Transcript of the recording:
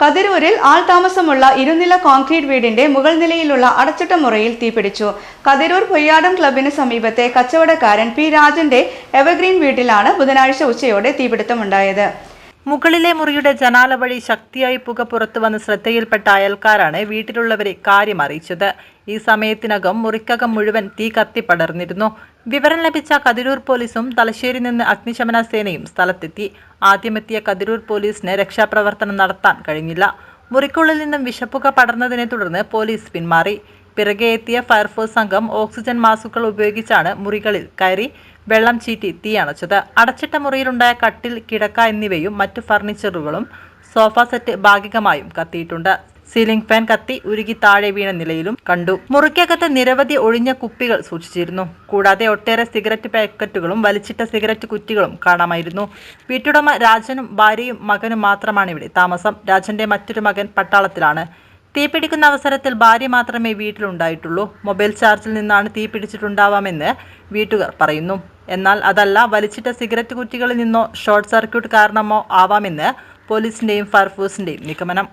കതിരൂരിൽ ആൾ താമസമുള്ള ഇരുനില concrete വീടിന്റെ മുകൾ നിലയിലുള്ള അടച്ചിട്ട മുറിയിൽ തീപിടിച്ചു. കതിരൂർ പൊയ്യാടം ക്ലബിന് സമീപത്തെ കച്ചവടക്കാരൻ പി രാജന്റെ എവർഗ്രീൻ വീട്ടിലാണ് ബുധനാഴ്ച ഉച്ചയോടെ തീപിടുത്തമുണ്ടായത്. മുകളിലെ മുറിയുടെ ജനാല വഴി ശക്തിയായി പുക പുറത്തു വന്ന് ശ്രദ്ധയിൽപ്പെട്ട അയൽക്കാരാണ് വീട്ടിലുള്ളവരെ കാര്യം അറിയിച്ചത്. ഈ സമയത്തിനകം മുറിക്കകം മുഴുവൻ തീ കത്തിപ്പടർന്നിരുന്നു വിവരം ലഭിച്ച കതിരൂർ പോലീസും തലശ്ശേരി നിന്ന് അഗ്നിശമന സേനയും സ്ഥലത്തെത്തി. ആദ്യമെത്തിയ കതിരൂർ പോലീസിന് രക്ഷാപ്രവർത്തനം നടത്താൻ കഴിഞ്ഞില്ല. മുറിക്കുള്ളിൽ നിന്നും വിഷപ്പുക പടർന്നതിനെ തുടർന്ന് പോലീസ് പിന്മാറി. പിറകെ എത്തിയ ഫയർഫോഴ്സ് സംഘം ഓക്സിജൻ മാസ്കുകൾ ഉപയോഗിച്ചാണ് മുറികളിൽ കയറി വെള്ളം ചീറ്റി തീയണച്ചത് അടച്ചിട്ട മുറിയിലുണ്ടായ കട്ടിൽ കിടക്ക എന്നിവയും മറ്റു ഫർണിച്ചറുകളും സോഫ സെറ്റ് ഭാഗികമായും കത്തിയിട്ടുണ്ട്. സീലിംഗ് ഫാൻ കത്തി ഉരുകി താഴെ വീണ നിലയിലും കണ്ടു. മുറിക്കകത്ത് നിരവധി ഒഴിഞ്ഞ കുപ്പികൾ സൂക്ഷിച്ചിരുന്നു. കൂടാതെ ഒട്ടേറെ സിഗരറ്റ് പാക്കറ്റുകളും വലിച്ചിട്ട സിഗരറ്റ് കുറ്റികളും കാണാമായിരുന്നു. വീട്ടുടമ രാജനും ഭാര്യയും മകനും മാത്രമാണ് ഇവിടെ താമസം. രാജന്റെ മറ്റൊരു മകൻ പട്ടാളത്തിലാണ്. തീപിടിക്കുന്ന അവസരത്തിൽ ഭാര്യ മാത്രമേ വീട്ടിലുണ്ടായിട്ടുള്ളൂ. മൊബൈൽ ചാർജിൽ നിന്നാണ് തീ പിടിച്ചിട്ടുണ്ടാവാമെന്ന് വീട്ടുകാർ പറയുന്നു. എന്നാൽ അതല്ല വലിച്ചിട്ട സിഗരറ്റ് കുറ്റികളിൽ നിന്നോ ഷോർട്ട് സർക്യൂട്ട് കാരണമോ ആവാമെന്ന് പോലീസിന്റെയും ഫയർഫോഴ്സിന്റെയും നിഗമനം.